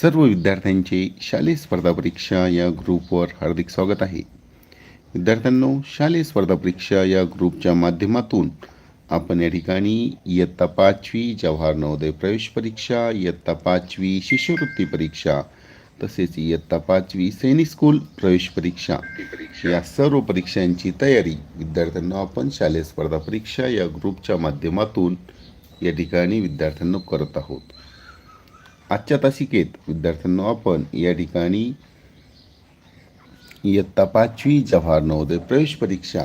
सर्व विद्यार्थ्यांचे शालेय स्पर्धा परीक्षा या ग्रुपवर हार्दिक स्वागत आहे. विद्यार्थ्यांनो शालेय स्पर्धा परीक्षा या ग्रुपच्या माध्यमातून आपण या ठिकाणी इयत्ता पाचवी जवाहर नवोदय प्रवेश परीक्षा इयत्ता पाचवी शिष्यवृत्ती परीक्षा तसेच इयत्ता पाचवी सैनिक स्कूल प्रवेश परीक्षा या सर्व परीक्षांची तयारी विद्यार्थ्यांना आपण शालेय स्पर्धा परीक्षा या ग्रुपच्या माध्यमातून या ठिकाणी विद्यार्थ्यांना करत आहोत. आजच्या तासिकेत विद्यार्थ्यांना आपण या ठिकाणी इयत्ता पाचवी जव्हार नवोदय प्रवेश परीक्षा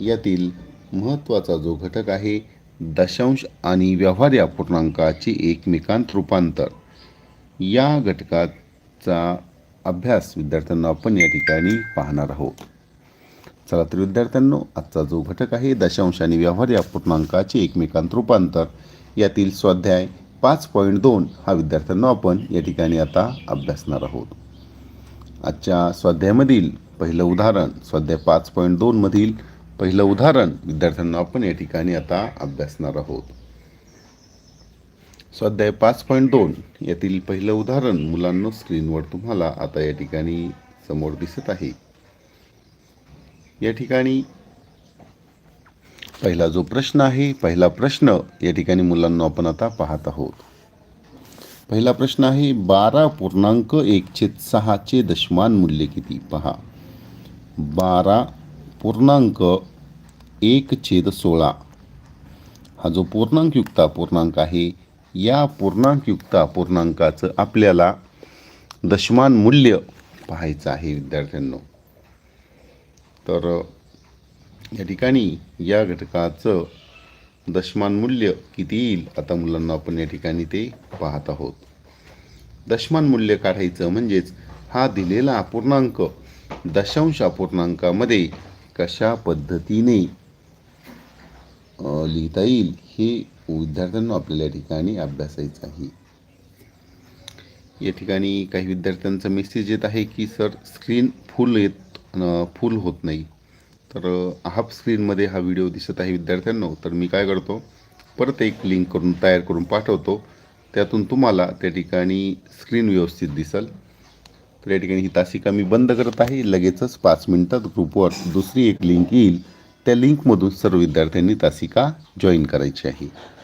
यातील महत्त्वाचा जो घटक आहे दशांश आणि व्यवहार या पूर्णांकाचे एकमेकांत रूपांतर. या घटकाचा अभ्यास विद्यार्थ्यांना आपण या ठिकाणी पाहणार आहोत. चला तर विद्यार्थ्यांनो आजचा जो घटक आहे दशांश आणि व्यवहार या पूर्णांकाचे एकमेकांत रूपांतर यातील स्वाध्याय पाच पॉईंट दोन हा विद्यार्थ्यांना आपण या ठिकाणी आता अभ्यासणार आहोत. आजच्या स्वाध्यायामधील पहिलं उदाहरण स्वाध्याय पाच पॉईंट दोनमधील पहिलं उदाहरण विद्यार्थ्यांना आपण या ठिकाणी आता अभ्यासणार आहोत. स्वाध्याय पाच पॉईंट दोन यातील पहिलं उदाहरण मुलांनो स्क्रीनवर तुम्हाला आता या ठिकाणी समोर दिसत आहे. या ठिकाणी पहिला जो प्रश्न आहे पहिला प्रश्न या ठिकाणी मुलांना आपण आता पाहत आहोत. पहिला प्रश्न आहे बारा पूर्णांक एक छेद सहाचे दशमान मूल्य किती? पहा. बारा पूर्णांक एक छेद सोळा. हा जो पूर्णांकयुक्त पूर्णांक आहे या पूर्णांकयुक्त पूर्णांकाचं आपल्याला दशमान मूल्य पाहायचं आहे विद्यार्थ्यांनो. तर या ठिकाणी या घटकाचं दशमान मूल्य किती येईल? आता मुलांना आपण या ठिकाणी ते पाहत आहोत. दशमान मूल्य काढायचं म्हणजेच हा दिलेला अपूर्णांक दशांश अपूर्णांकामध्ये कशा पद्धतीने लिहिता येईल हे विद्यार्थ्यांना आपल्याला या ठिकाणी अभ्यासायचं आहे. या ठिकाणी काही विद्यार्थ्यांचा मेसेज येत आहे की सर स्क्रीन फुल येत फुल होत नाही. तर हाफ स्क्रीनमध्ये हा व्हिडिओ दिसत आहे विद्यार्थ्यांनो. तर मी काय करतो परत एक लिंक करून तयार करून पाठवतो. त्यातून तुम्हाला त्या ठिकाणी स्क्रीन व्यवस्थित दिसेल. तर या ठिकाणी ही तासिका मी बंद करत आहे. लगेचच पाच मिनिटात ग्रुपवर दुसरी एक लिंक येईल. त्या लिंकमधून सर्व विद्यार्थ्यांनी तासिका जॉईन करायची आहे.